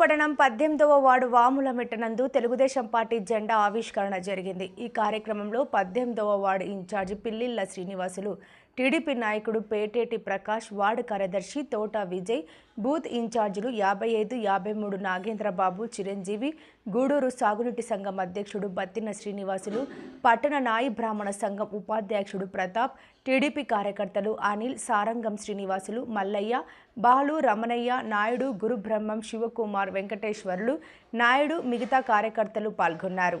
పట్టణం పద్దెనిమిదవ ward వాములమెట్టనందు Telugu Desam party జెండా ఆవిష్కరణ జరిగింది. ఈ కార్యక్రమంలో పద్దెనిమిదవ ward incharge Pillilla Srinivasulu TDP నాయకుడు పేటేటి ప్రకాష్ వార్డు కార్యదర్శి తోట విజయ్ బూత్ ఇన్ఛార్జీలు యాభై ఐదు యాభై మూడు నాగేంద్రబాబు చిరంజీవి గూడూరు సాగునీటి సంఘం అధ్యక్షుడు బత్తిన శ్రీనివాసులు పట్టణ నాయి బ్రాహ్మణ సంఘం ఉపాధ్యక్షుడు ప్రతాప్ టీడీపీ కార్యకర్తలు అనిల్ సారంగం శ్రీనివాసులు మల్లయ్య బాలు రమణయ్య నాయుడు గురుబ్రహ్మం శివకుమార్ వెంకటేశ్వర్లు నాయుడు మిగతా కార్యకర్తలు పాల్గొన్నారు.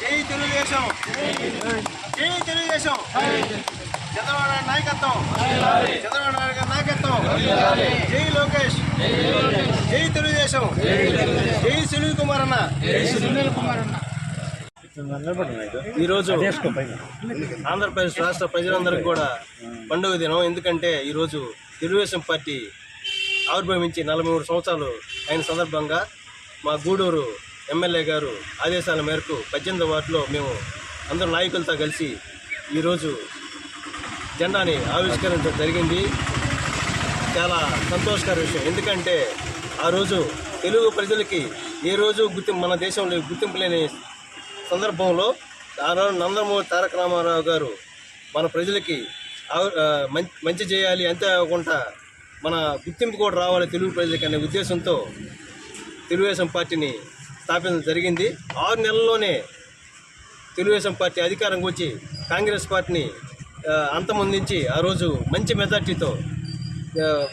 జై తెలుగుదేశం జై తెలుగుదేశం చంద్రబాబు నాయుడు నాయకత్వం. చంద్రబాబు నాయుడు గారి నాయకత్వం. జై లోకేష్. జై తెలుగుదేశం. జై సునీల్ కుమార్ అన్న. ఈరోజు ఆంధ్రప్రదేశ్ రాష్ట్ర ప్రజలందరికీ కూడా పండుగ దినం. ఎందుకంటే ఈరోజు తెలుగుదేశం పార్టీ ఆవిర్భవించి నలభై మూడు సంవత్సరాలు అయిన సందర్భంగా మా గూడూరు ఎమ్మెల్యే గారు ఆదేశాల మేరకు పద్దెనిమిది వార్డులో మేము అందరు నాయకులతో కలిసి ఈరోజు జెండాని ఆవిష్కరించడం జరిగింది. చాలా సంతోషకర విషయం. ఎందుకంటే ఆ రోజు తెలుగు ప్రజలకి ఏ రోజు గుర్తింపు మన దేశంలో గుర్తింపు లేని సందర్భంలో ఆ రోజు నందమూరి తారక రామారావు గారు మన ప్రజలకి మంచి చేయాలి అంతేకాకుండా మన గుర్తింపు కూడా రావాలి తెలుగు ప్రజలకి అనే ఉద్దేశంతో తెలుగుదేశం పార్టీని స్థాపించడం జరిగింది. ఆరు నెలల్లోనే తెలుగుదేశం పార్టీ అధికారంకి వచ్చి కాంగ్రెస్ పార్టీని అంతమొందించి ఆ రోజు మంచి మెజార్టీతో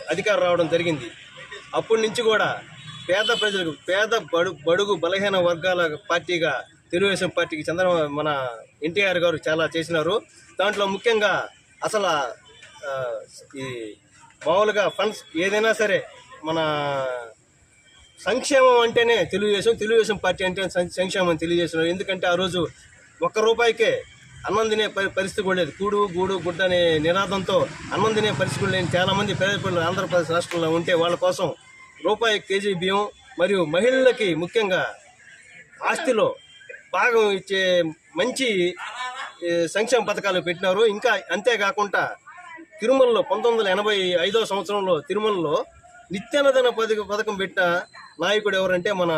అధికారం రావడం జరిగింది. అప్పటి నుంచి కూడా పేద ప్రజలకు పేద బడు బడుగు బలహీన వర్గాల పార్టీగా తెలుగుదేశం పార్టీకి చంద్ర మన ఎన్టీఆర్ గారు చాలా చేసినారు. దాంట్లో ముఖ్యంగా అసలు ఈ మామూలుగా ఫండ్స్ ఏదైనా సరే మన సంక్షేమం అంటేనే తెలుగుదేశం తెలుగుదేశం పార్టీ అంటే సం- సంక్షేమం తెలియజేస్తున్నారు. ఎందుకంటే ఆ రోజు ఒక్క రూపాయికే అన్నం తినే పరి- పరిస్థితి కూడా లేదు. కూడు గూడు గుడ్డ అనే నినాదంతో అన్నం తినే పరిస్థితి లేని చాలా మంది పేద పిల్లలు ఆంధ్రప్రదేశ్ రాష్ట్రంలో ఉంటే వాళ్ళ కోసం రూపాయి కేజీ బియ్యం మరియు మహిళలకి ముఖ్యంగా ఆస్తిలో భాగం ఇచ్చే మంచి సంక్షేమ పథకాలు పెట్టినారు. ఇంకా అంతేకాకుండా తిరుమలలో పంతొమ్మిది వందల ఎనభై ఐదో సంవత్సరంలో తిరుమలలో నిత్యాన్నదాన పథక పథకం పెట్టిన నాయకుడు ఎవరంటే మన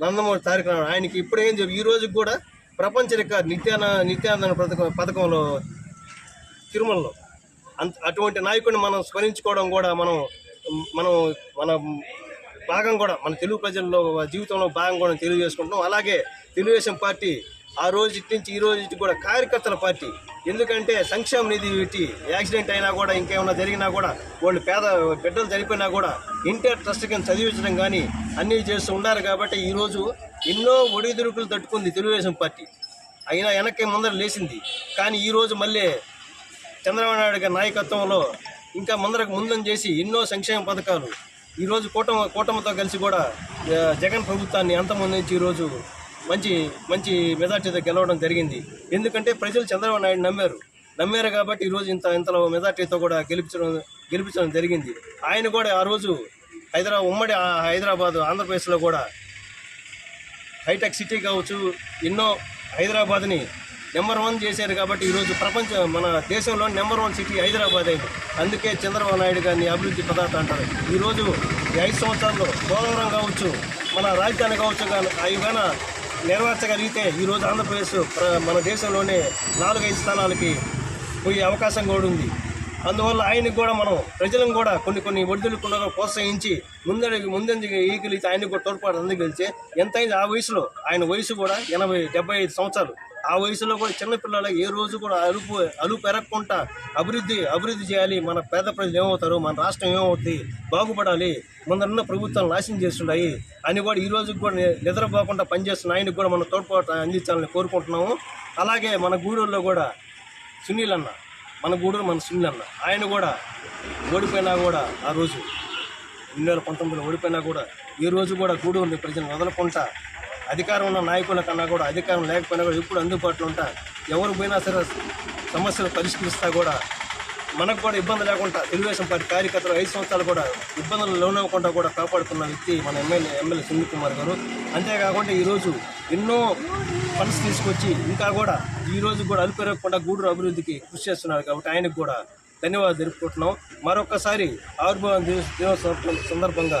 నందమూరి తారక రామారావు ఆయనకి ఇప్పుడు ఏం చెప్పి ఈ రోజుకి కూడా ప్రపంచ రికార్డు నిత్యాన నిత్యానందన పథకం పథకంలో తిరుమలలో. అంత అటువంటి నాయకుడిని మనం స్మరించుకోవడం కూడా మనం మనం మన భాగం కూడా మన తెలుగు ప్రజల్లో జీవితంలో భాగం కూడా తెలియజేసుకుంటున్నాం. అలాగే తెలుగుదేశం పార్టీ ఆ రోజు నుంచి ఈ రోజు కూడా కార్యకర్తల పార్టీ. ఎందుకంటే సంక్షేమ నిధి పెట్టి యాక్సిడెంట్ అయినా కూడా ఇంకేమైనా జరిగినా కూడా వాళ్ళు పేద బిడ్డలు చనిపోయినా కూడా ఇంటర్ ట్రస్ట్ కింద చదివించడం కానీ అన్నీ చేస్తూ ఉన్నారు కాబట్టి ఈరోజు ఎన్నో ఒడిదుడుకులు తట్టుకుంది తెలుగుదేశం పార్టీ. అయినా వెనక్కి ముందర లేచింది. కానీ ఈరోజు మళ్ళీ చంద్రబాబు నాయుడు గారి నాయకత్వంలో ఇంకా ముందరకు ముందం చేసి ఎన్నో సంక్షేమ పథకాలు. ఈరోజు కూటమి కూటమితో కలిసి కూడా జగన్ ప్రభుత్వాన్ని అంతమొందించి ఈరోజు మంచి మంచి మెజార్టీతో గెలవడం జరిగింది. ఎందుకంటే ప్రజలు చంద్రబాబు నాయుడు నమ్మారు. నమ్మారు కాబట్టి ఈరోజు ఇంత ఇంతలో మెజార్టీతో కూడా గెలిపించడం గెలిపించడం జరిగింది. ఆయన కూడా ఆ రోజు హైదరాబాద్ ఉమ్మడి హైదరాబాదు హైదరాబాద్ ఆంధ్రప్రదేశ్లో కూడా హైటెక్ సిటీ కావచ్చు ఎన్నో హైదరాబాద్ని నెంబర్ వన్ చేశారు కాబట్టి ఈరోజు ప్రపంచ మన దేశంలో నెంబర్ వన్ సిటీ హైదరాబాద్ అయింది. అందుకే చంద్రబాబు నాయుడు గారిని అభివృద్ధి పదార్థ అంటారు. ఈరోజు ఈ ఐదు సంవత్సరాల్లో పోలవరం కావచ్చు మన రాజధాని కావచ్చు కానీ అవి కానీ నెరవేర్చగలిగితే ఈరోజు ఆంధ్రప్రదేశ్ మన దేశంలోనే నాలుగైదు స్థానాలకి పోయే అవకాశం కూడా ఉంది. అందువల్ల ఆయనకు కూడా మనం ప్రజలను కూడా కొన్ని కొన్ని ఒడిదుడుకుండా ప్రోత్సహించి ముందడికి ముందంజకి ఈగలితే ఆయనకు కూడా తోడ్పాటు అందగలిస్తే ఎంతైంది? ఆ వయసులో ఆయన వయసు కూడా ఎనభై డెబ్బై ఐదు సంవత్సరాలు. ఆ వయసులో కూడా చిన్నపిల్లలకి ఏ రోజు కూడా అలుపు అలుపు పెరగకుండా అభివృద్ధి అభివృద్ధి చేయాలి. మన పేద ప్రజలు ఏమవుతారు? మన రాష్ట్రం ఏమవుతుంది? బాగుపడాలి. ముందరున్న ప్రభుత్వాలు నాశనం చేస్తున్నాయి అని కూడా ఈ రోజు కూడా నిద్రపోకుండా పనిచేస్తున్న ఆయనకు కూడా మనం తోడ్పాటు అందించాలని కోరుకుంటున్నాము. అలాగే మన గూడూరులో కూడా సునీల్ అన్న మన గూడూరు మన సునీల్ ఆయన కూడా ఓడిపోయినా కూడా ఆ రోజు రెండు వేల పంతొమ్మిదిలో ఓడిపోయినా కూడా ఈ రోజు కూడా గూడూరుని ప్రజలను వదలకుండా అధికారం ఉన్న నాయకుల కన్నా కూడా అధికారం లేకపోయినా కూడా ఎప్పుడు అందుబాటులో ఉంటా ఎవరు పోయినా సరే సమస్యలు పరిష్కరిస్తా కూడా మనకు కూడా ఇబ్బంది లేకుండా తెలుగుదేశం పార్టీ కార్యకర్తలు ఐదు సంవత్సరాలు కూడా ఇబ్బందులు లోనవ్వకుండా కూడా కాపాడుతున్న వ్యక్తి మన ఎమ్మెల్యే ఎమ్మెల్యే సునీల్ కుమార్ గారు. అంతేకాకుండా ఈరోజు ఎన్నో ఫండ్స్ తీసుకొచ్చి ఇంకా కూడా ఈ రోజు కూడా అలుపెరగకుండా గూడూరు అభివృద్ధికి కృషి చేస్తున్నారు కాబట్టి ఆయనకు కూడా ధన్యవాదాలు జరుపుకుంటున్నాం మరొకసారి ఆవిర్భావం దినోత్సవం సందర్భంగా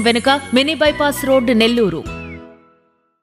వెనుక మినీ బైపాస్ రోడ్ నెల్లూరు.